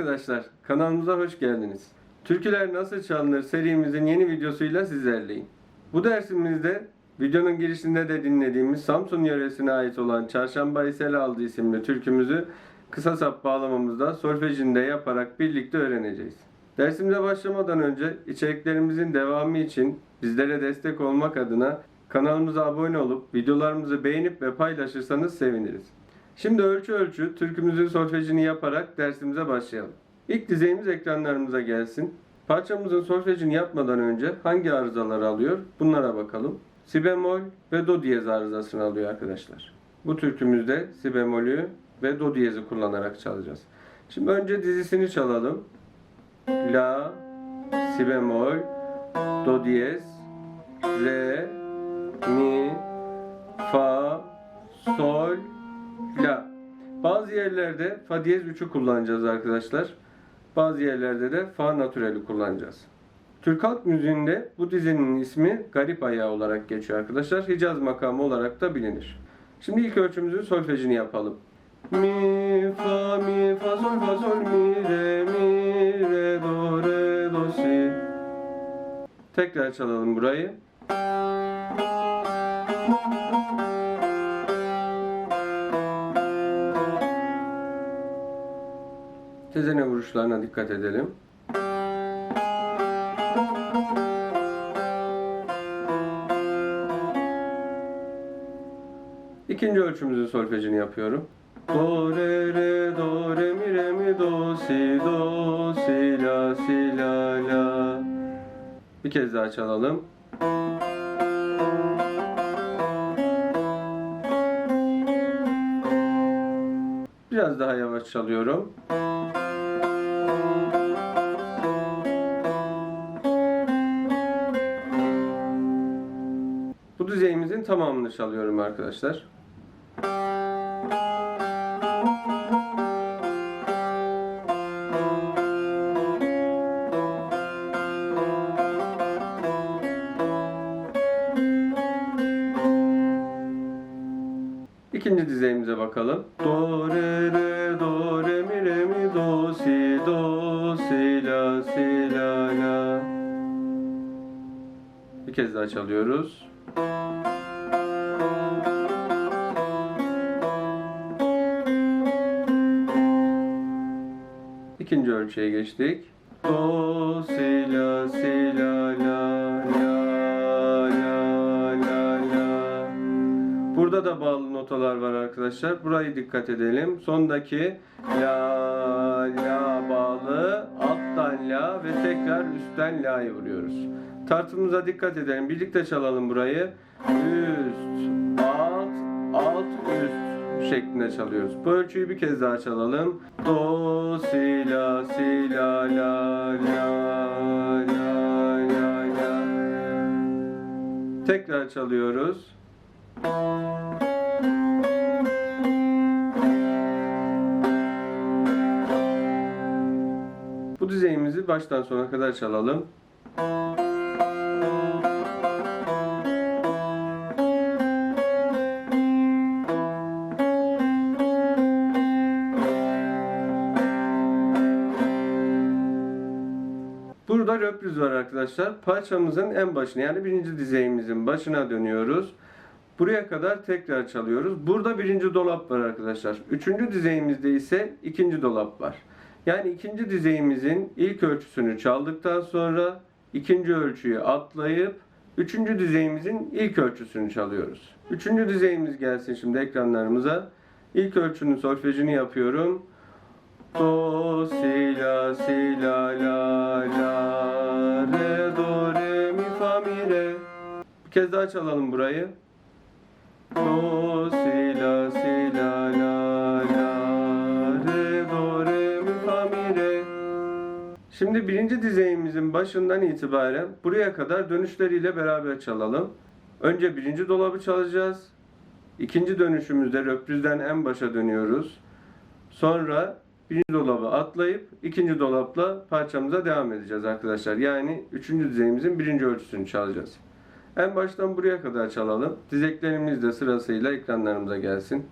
arkadaşlar, kanalımıza hoş geldiniz. Türküler nasıl çalınır serimizin yeni videosuyla sizlerleyim. Bu dersimizde videonun girişinde de dinlediğimiz Samsun yöresine ait olan Çarşamba İsel aldı isimli türkümüzü kısa sap bağlamamızda solfejinde yaparak birlikte öğreneceğiz. Dersimize başlamadan önce içeriklerimizin devamı için bizlere destek olmak adına kanalımıza abone olup videolarımızı beğenip ve paylaşırsanız seviniriz. Şimdi ölçü ölçü türkümüzün solfejini yaparak dersimize başlayalım. İlk dizeyimiz ekranlarımıza gelsin. Parçamızın solfejini yapmadan önce hangi arızaları alıyor bunlara bakalım. Si bemol ve do diyez arızasını alıyor arkadaşlar. Bu türkümüzde si bemolü ve do diyezi kullanarak çalacağız. Şimdi önce dizisini çalalım. La, si bemol, do diyez, re, mi, fa, sol, la. Bazı yerlerde fa diyez 3'ü kullanacağız arkadaşlar. Bazı yerlerde de fa natüreli kullanacağız. Türk halk müziğinde bu dizinin ismi garip ayağı olarak geçiyor arkadaşlar. Hicaz makamı olarak da bilinir. Şimdi ilk ölçümüzün solfejini yapalım. Mi, fa, mi, fa, sol, fa, sol, mi, re, mi, re, do, re, do, si. Tekrar çalalım burayı. Tezene vuruşlarına dikkat edelim. İkinci ölçümüzün solfejini yapıyorum. Do re re do re mi re mi do si do si la si la la. Bir kez daha çalalım. Biraz daha yavaş çalıyorum. Bu düzeyimizin tamamını çalıyorum arkadaşlar. İkinci dizeyimize bakalım. Do re re do re mi re mi do si do si la si la la. Bir kez daha çalıyoruz. Ölçüye geçtik. Do si la si la la la la la la. Burada da bağlı notalar var arkadaşlar. Burayı dikkat edelim. Sondaki la la bağlı, alttan la ve tekrar üstten la'yı vuruyoruz. Tartımıza dikkat edelim. Birlikte çalalım burayı. Üst, şeklinde çalıyoruz. Bu ölçüyü bir kez daha çalalım. Do, si, la, si, la, la, la, la, la, la. Tekrar çalıyoruz. Bu düzeyimizi baştan sona kadar çalalım. Röpriz var arkadaşlar. Parçamızın en başına yani birinci dizeyimizin başına dönüyoruz. Buraya kadar tekrar çalıyoruz. Burada birinci dolap var arkadaşlar. Üçüncü dizeyimizde ise ikinci dolap var. Yani ikinci dizeyimizin ilk ölçüsünü çaldıktan sonra ikinci ölçüyü atlayıp üçüncü dizeyimizin ilk ölçüsünü çalıyoruz. Üçüncü dizeyimiz gelsin şimdi ekranlarımıza. İlk ölçünün solfejini yapıyorum. Do, si, la, la, la, re, do, re, mi, fa, mi, re. Bir kez daha çalalım burayı. Do, si, la, si, la, la, la, re, do, re, mi, fa, mi, re. Şimdi birinci dizeyimizin başından itibaren buraya kadar dönüşleriyle beraber çalalım. Önce birinci dolabı çalacağız. İkinci dönüşümüzde röprizden en başa dönüyoruz. Sonra birinci dolabı atlayıp ikinci dolapla parçamıza devam edeceğiz arkadaşlar. Yani üçüncü dizeyimizin birinci ölçüsünü çalacağız. En baştan buraya kadar çalalım. Dizeklerimiz de sırasıyla ekranlarımıza gelsin.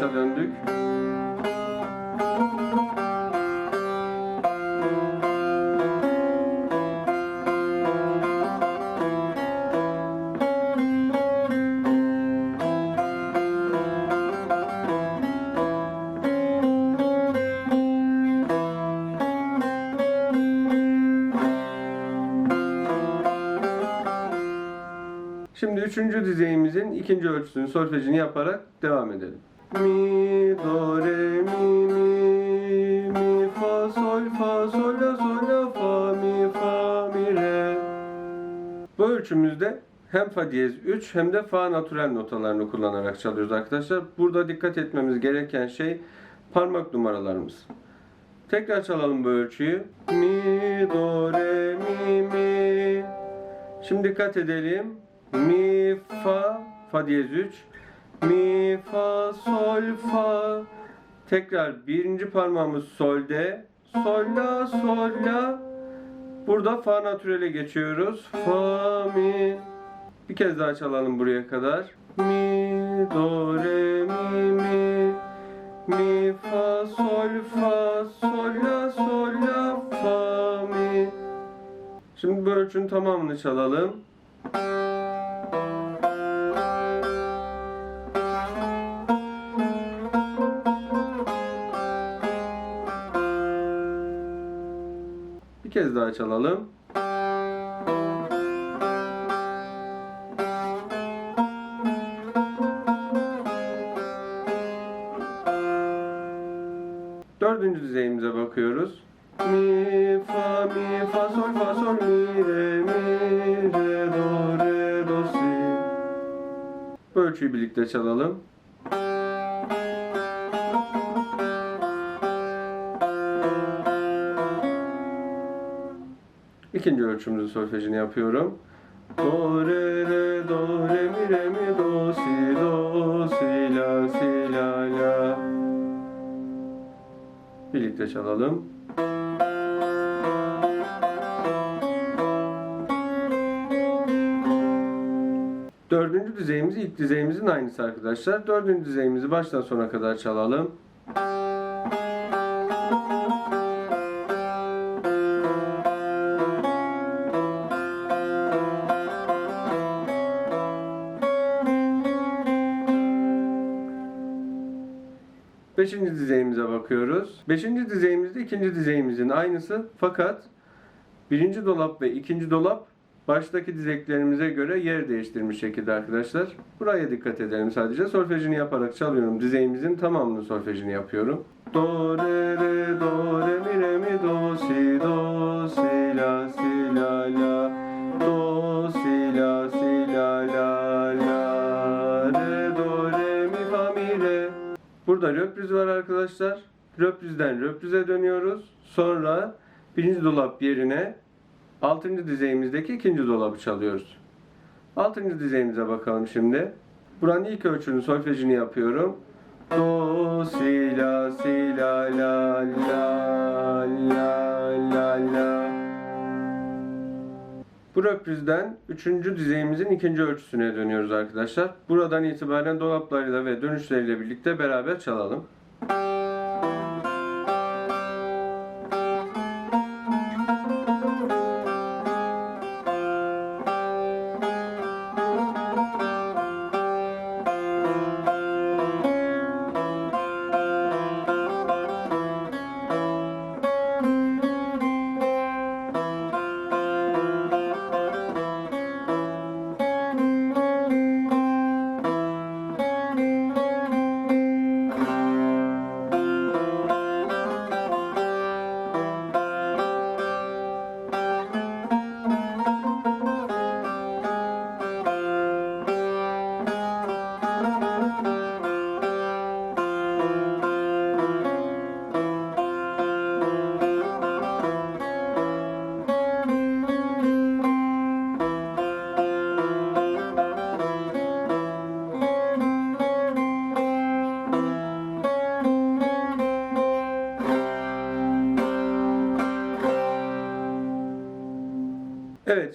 Başa döndük. Şimdi üçüncü dizeyimizin ikinci ölçüsünü, solfejini yaparak devam edelim. Mi, do, re, mi, mi, mi, fa, sol, fa, sol, la, sol, la, fa, mi, fa, mi, re. Bu ölçümüzde hem fa diyez 3 hem de fa natürel notalarını kullanarak çalıyoruz arkadaşlar. Burada dikkat etmemiz gereken şey parmak numaralarımız. Tekrar çalalım bu ölçüyü. Mi, do, re, mi, mi. Şimdi dikkat edelim. Mi, fa, fa diyez 3. Mi, fa, sol, fa. Tekrar birinci parmağımız solde. Sol, la, sol, la. Burada fa natürele geçiyoruz. Fa, mi. Bir kez daha çalalım buraya kadar. Mi, do, re, mi, mi. Mi, fa, sol, fa, sol, la, sol, la, fa, mi. Şimdi bu ölçünün tamamını çalalım. Daha çalalım. Dördüncü düzeyimize bakıyoruz. Mi, fa, mi, fa, sol, fa, sol, mi, re, mi, re, do, re, do, si. Bu ölçüyü birlikte çalalım. İkinci ölçümüzün solfejini yapıyorum. Do, re, re, do, re, mi, re, mi, do, si, do, si, la, si, la, la. Birlikte çalalım. Dördüncü düzeyimiz ilk düzeyimizin aynısı arkadaşlar. Dördüncü düzeyimizi baştan sona kadar çalalım. Beşinci dizeyimize bakıyoruz. Beşinci dizeyimizde ikinci dizeyimizin aynısı fakat birinci dolap ve ikinci dolap baştaki dizeklerimize göre yer değiştirmiş şekilde arkadaşlar. Buraya dikkat edelim sadece. Solfejini yaparak çalıyorum. Dizeyimizin tamamını solfejini yapıyorum. Do, re, re, do, re, mi, re, mi, do, si, do, si, la, si, Burada röpriz var arkadaşlar. Röprizden röprize dönüyoruz. Sonra birinci dolap yerine altıncı dizeyimizdeki ikinci dolabı çalıyoruz. Altıncı dizeyimize bakalım şimdi. Buranın ilk ölçünün solfejini yapıyorum. Do, si, la, si, la, la, la, la, la, la. Bu röprizden üçüncü dizeyimizin ikinci ölçüsüne dönüyoruz arkadaşlar. Buradan itibaren dolaplarıyla ve dönüşleriyle birlikte beraber çalalım. Evet,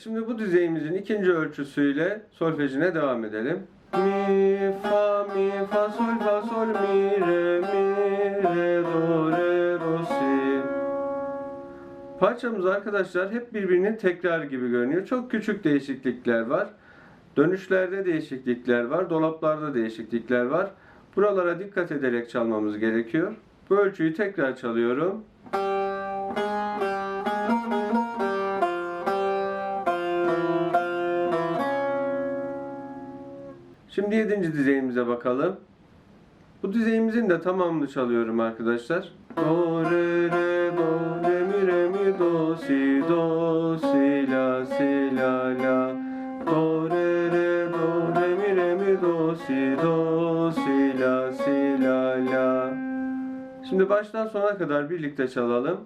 Şimdi bu düzeyimizin ikinci ölçüsüyle solfejine devam edelim. Mi, fa, mi, fa, sol, fa, sol, mi, re, mi, re, do, re, do, si. Parçamız arkadaşlar hep birbirini tekrar gibi görünüyor. Çok küçük değişiklikler var. Dönüşlerde değişiklikler var. Dolaplarda değişiklikler var. Buralara dikkat ederek çalmamız gerekiyor. Bu ölçüyü tekrar çalıyorum. Müzik 7. düzeyimize bakalım. Bu düzeyimizin de tamamını çalıyorum arkadaşlar. Do, re, re, do, re, mi, re, mi, do, si, do, si, la, si, la, la. Do, re, re, do, re, mi, re, mi, do, si, do, si, la, si, la, la. Şimdi baştan sona kadar birlikte çalalım.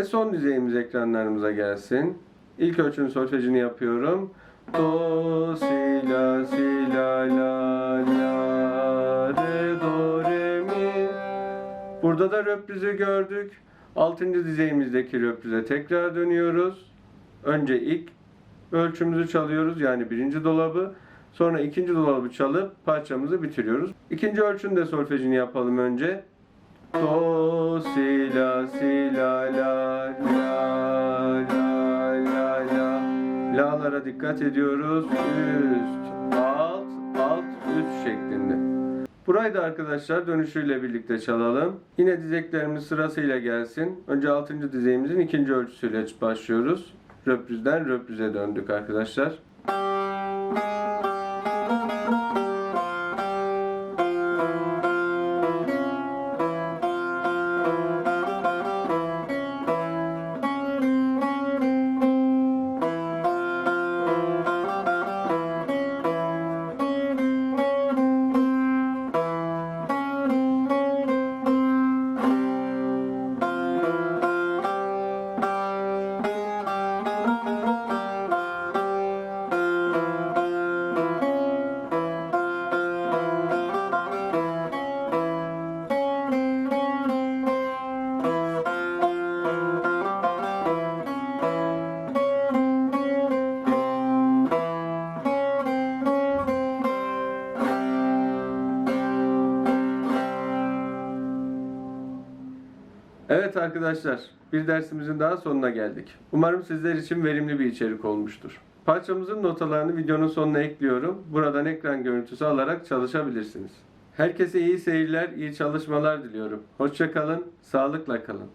Ve son dizeyimiz ekranlarımıza gelsin. İlk ölçünün solfejini yapıyorum. Do, si, la, si, la, la, la, re, do, re, mi. Burada da röprizi gördük. Altıncı dizeyimizdeki röprize tekrar dönüyoruz. Önce ilk ölçümüzü çalıyoruz yani birinci dolabı. Sonra ikinci dolabı çalıp parçamızı bitiriyoruz. İkinci ölçünün de solfejini yapalım önce. Do, si, la, si, la, la, la, la, la, la. La'lara dikkat ediyoruz. Üst, alt, alt, üst şeklinde. Burayı da arkadaşlar dönüşüyle birlikte çalalım. Yine dizeklerimiz sırasıyla gelsin. Önce 6. dizeyimizin ikinci ölçüsüyle başlıyoruz. Röprizden röprize döndük arkadaşlar. Evet arkadaşlar, bir dersimizin daha sonuna geldik. Umarım sizler için verimli bir içerik olmuştur. Parçamızın notalarını videonun sonuna ekliyorum. Buradan ekran görüntüsü alarak çalışabilirsiniz. Herkese iyi seyirler, iyi çalışmalar diliyorum. Hoşçakalın, sağlıkla kalın.